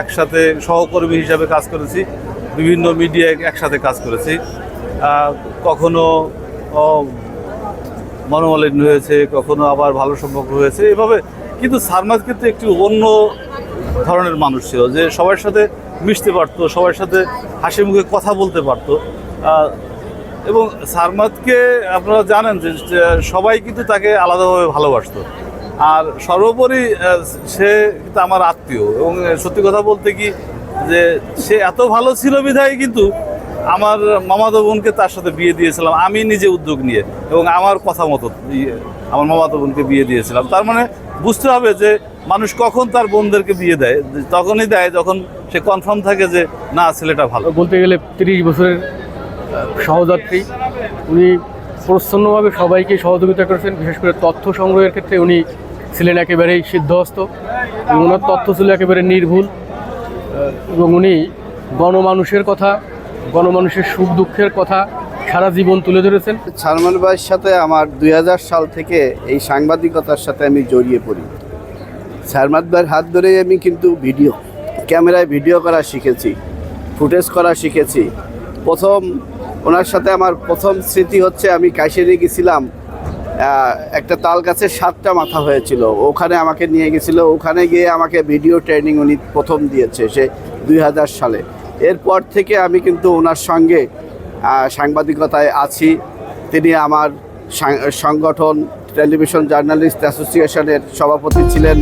একসাথে সহকর্মী হিসাবে কাজ করেছি। বিভিন্ন মিডিয়ায় একসাথে কাজ করেছি। কখনো মনোমালিন্য হয়েছে, কখনো আবার ভালো সম্পর্ক হয়েছে, এভাবে। কিন্তু সারমাদ কিন্তু একটি অন্য ধরনের মানুষ ছিল, যে সবার সাথে মিশতে পারতো, সবার সাথে হাসি মুখে কথা বলতে পারতো। এবং সারমাদকে আপনারা জানেন যে সবাই কিন্তু তাকে আলাদাভাবে ভালোবাসতো। আর সর্বোপরি সে কিন্তু আমার আত্মীয়। এবং সত্যি কথা বলতে কি, যে সে এত ভালো ছিল বিধায় কিন্তু আমার মামাতো বোনকে তার সাথে বিয়ে দিয়েছিলাম। আমি নিজে উদ্যোগ নিয়ে এবং আমার কথা মতো আমার মামাতো বোনকে বিয়ে দিয়েছিলাম। তার মানে বুঝতে হবে যে মানুষ কখন তার বোনদেরকে বিয়ে দেয়। তখনই দেয় যখন সে কনফার্ম থাকে যে, না, ছেলেটা ভালো। বলতে গেলে তিরিশ বছরের সহযাত্রী। উনি প্রচ্ছন্নভাবে সবাইকে সহযোগিতা করেছেন। বিশেষ করে তথ্য সংগ্রহের ক্ষেত্রে উনি ছিলেন একেবারেই সিদ্ধহস্ত এবং ওনার তথ্য ছিল একেবারে নির্ভুল এবং উনি গণমানুষের কথা, গণমানুষের সুখ দুঃখের কথা সারা জীবন তুলে ধরেছেন। সালমান ভাইয়ের সাথে আমার দু হাজার সাল থেকে এই সাংবাদিকতার সাথে আমি জড়িয়ে পড়ি। সালমান ভাইয়ের হাত ধরেই আমি কিন্তু ভিডিও, ক্যামেরায় ভিডিও করা শিখেছি, ফুটেজ করা শিখেছি। প্রথম, ওনার সাথে আমার প্রথম স্মৃতি হচ্ছে আমি কাশিরে গেছিলাম একটা তাল গাছের সাতটা মাথা হয়েছিল। ওখানে আমাকে নিয়ে গেছিল। ওখানে গিয়ে আমাকে ভিডিও ট্রেনিং উনি প্রথম দিয়েছে সে দুই হাজার সালে। এরপর থেকে আমি কিন্তু ওনার সঙ্গে সাংবাদিকতায় আছি। তিনি আমার সংগঠন, টেলিভিশন জার্নালিস্ট অ্যাসোসিয়েশনের সভাপতি ছিলেন।